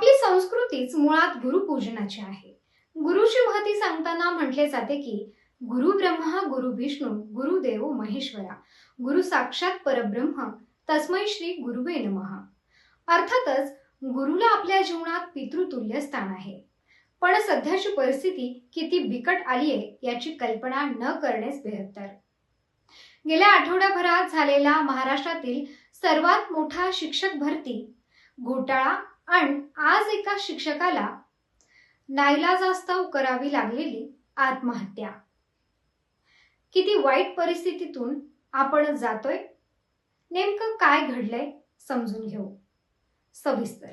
आपली संस्कृतीच मुळात गुरुपूजनाची आहे. गुरुची महती सांगताना म्हटले जाते की गुरु ब्रह्मा गुरु विष्णू गुरुदेव महेश्वरा गुरु साक्षात परब्रह्म तस्मै श्री गुरुवे नमः. अर्थातच गुरुला आपल्या जीवनात पितृतुल्य स्थान आहे. पण सध्याची परिस्थिती किती बिकट आली आहे याची कल्पना न करणेच बेहत्तर. गेल्या आठवड्याभरात झालेला महाराष्ट्रातील सर्वात मोठा शिक्षक भरती घोटाळा आणि आज एका शिक्षकाला नाईलाजास्तव करावी लागलेली आत्महत्या. किती वाईट परिस्थितीतून आपण जातोय? नेमकं काय घडलंय समजून घेऊ. सविस्तर.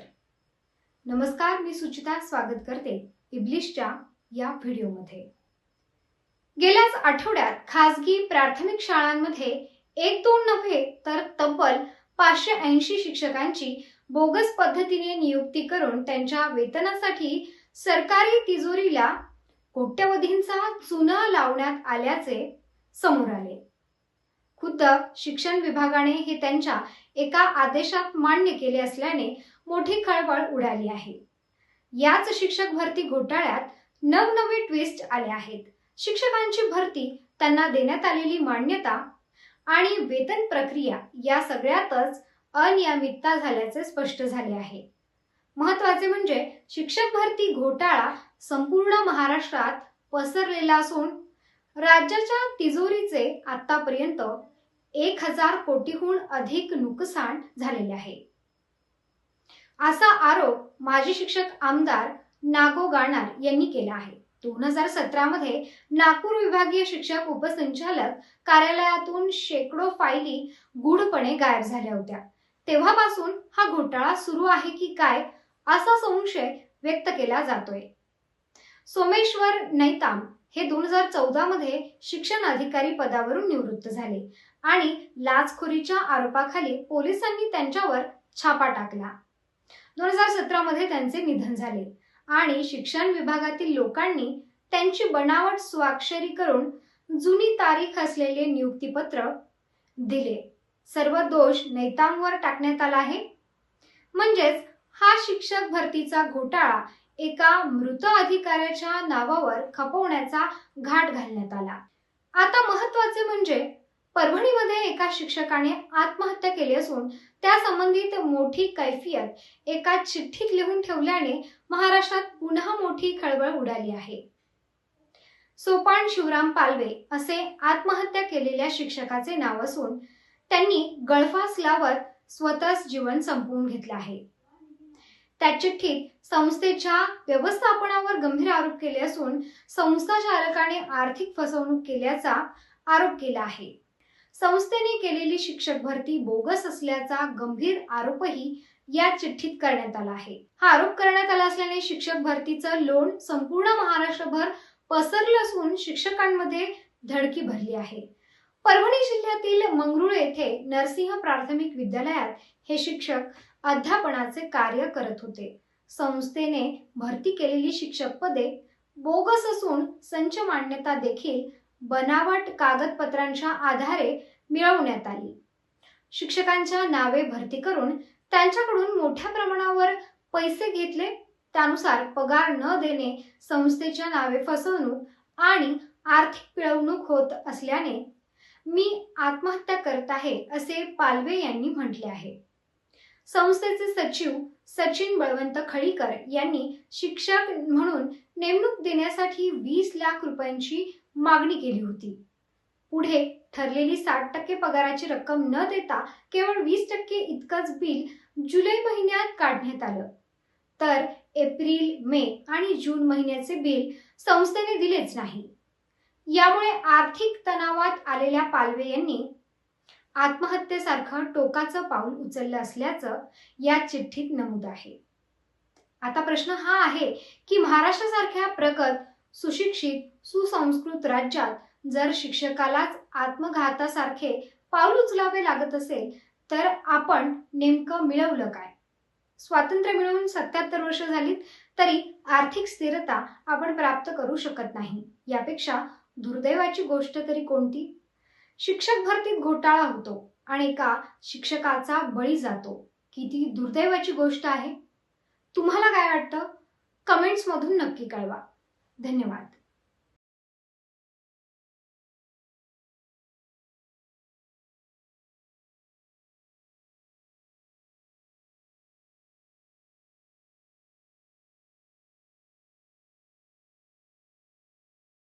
नमस्कार मी सुचिता स्वागत करते इब्लिशच्या या व्हिडिओमध्ये. गेल्याच आठवड्यात खासगी प्राथमिक शाळांमध्ये एक दोन नव्हे तर तब्बल पाचशे ऐंशी शिक्षकांची बोगस पद्धतीने नियुक्ती करून त्यांच्या वेतनासाठी सरकारी तिजोरीला कोट्यवधींचा चुना लावण्यात आल्याचे समोर आले. खुद्द शिक्षण विभागाने हे त्यांच्या एका आदेशात मान्य केले असल्याने मोठी खळबळ उडाली आहे. याच शिक्षक भरती घोटाळ्यात नवनवे ट्विस्ट आले आहेत. शिक्षकांची भरती त्यांना देण्यात आलेली मान्यता आणि वेतन प्रक्रिया या सगळ्यातच अनियमितता झाल्याचे स्पष्ट झाले आहे. महत्त्वाचे म्हणजे शिक्षक भरती घोटाळा संपूर्ण महाराष्ट्रात पसरलेला असून राज्याच्या तिजोरीचे आतापर्यंत एक हजार कोटीहून अधिक नुकसान झालेले आहे. असा आरोप माजी शिक्षक आमदार नागो गाणार यांनी केला आहे. दोन हजार सतरा मध्ये नागपूर विभागीय शिक्षक उपसंचालक कार्यालयातून शेकडो फायली गूढपणे गायब झाल्या होत्या. तेव्हापासून हा घोटाळा सुरू आहे की काय असा संशय व्यक्त केला जातोय. सोमेश्वर नैताम हे दोन हजार चौदा मध्ये शिक्षण अधिकारी पदावरून निवृत्त झाले आणि लाचखोरीच्या आरोपाखाली पोलिसांनी त्यांच्यावर छापा टाकला. दोन हजार सतरा मध्ये त्यांचे निधन झाले आणि शिक्षण विभागातील लोकांनी त्यांची बनावट स्वाक्षरी करून जुनी तारीख असलेले नियुक्तीपत्र दिले. सर्व दोष नेतांवर टाकण्यात आला आहे. म्हणजेच हा शिक्षक भरतीचा घोटाळा एका मृत अधिकाऱ्याच्या नावावर खपवण्याचा घाट घालण्यात आला. आता महत्त्वाचे म्हणजे परभणीमध्ये एका शिक्षकाने आत्महत्या केली असून त्या संबंधित मोठी कैफियत एका चिठ्ठीत लिहून ठेवल्याने महाराष्ट्रात पुन्हा मोठी खळबळ उडाली आहे. सोपान शिवराम पालवे असे आत्महत्या केलेल्या शिक्षकाचे नाव असून त्यांनी गळफास लावत स्वतःच जीवन संपवून घेतलं आहे. त्या चिठ्ठीत संस्थेच्या व्यवस्थापनावर गंभीर आरोप केले असून संस्था चालकाने आर्थिक फसवणूक केल्याचा आरोप केला आहे. संस्थेने केलेली शिक्षक भरती बोगस असल्याचा गंभीर आरोपही या चिठ्ठीत करण्यात आला आहे. हा आरोप करण्यात आला असल्याने शिक्षक भरतीचं लोण संपूर्ण महाराष्ट्रभर पसरलं असून शिक्षकांमध्ये धडकी भरली आहे. परभणी जिल्ह्यातील मंगरुळ येथे नरसिंह प्राथमिक विद्यालयात हे शिक्षक अध्यापनाचे कार्य करत होते. संस्थेने भरती केलेली शिक्षक पदे बोगस असून संच मान्यता देखील बनावट कागदपत्रांच्या आधारे मिळवण्यात आली. शिक्षकांच्या नावे भरती करून त्यांच्याकडून मोठ्या प्रमाणावर पैसे घेतले. त्यानुसार पगार न देणे संस्थेच्या नावे फसवणूक आणि आर्थिक पिळवणूक होत असल्याने मी आत्महत्या करत आहे असे पालवे यांनी म्हटले आहे. संस्थेचे सचिव सचिन बळवंत खळीकर यांनी शिक्षक म्हणून नेमणूक देण्यासाठी वीस लाख रुपयांची मागणी केली होती. पुढे ठरलेली साठ टक्के पगाराची रक्कम न देता केवळ वीस टक्के इतकंच बिल जुलै महिन्यात काढण्यात आलं. तर एप्रिल मे आणि जून महिन्याचे बिल संस्थेने दिलेच नाही. यामुळे आर्थिक तणावात आलेल्या पालवे यांनी आत्महत्येसारखं टोकाचं पाऊल उचललं असल्याचं या चिठ्ठीत नमूद आहे. आता प्रश्न हा आहे की महाराष्ट्रासारख्या प्रगत सुशिक्षित सुसंस्कृत राज्यात जर शिक्षकालाच आत्मघातासारखे पाऊल उचलावे लागत असेल तर आपण नेमकं मिळवलं काय? स्वातंत्र्य मिळवून सत्याहत्तर वर्ष झालीत तरी आर्थिक स्थिरता आपण प्राप्त करू शकत नाही. यापेक्षा दुर्दैवाची गोष्ट तरी कोणती? शिक्षक भरतीत घोटाळा होतो आणि एका शिक्षकाचा बळी जातो. किती दुर्दैवाची गोष्ट आहे. तुम्हाला काय वाटतं? कमेंट्समधून नक्की कळवा. धन्यवाद.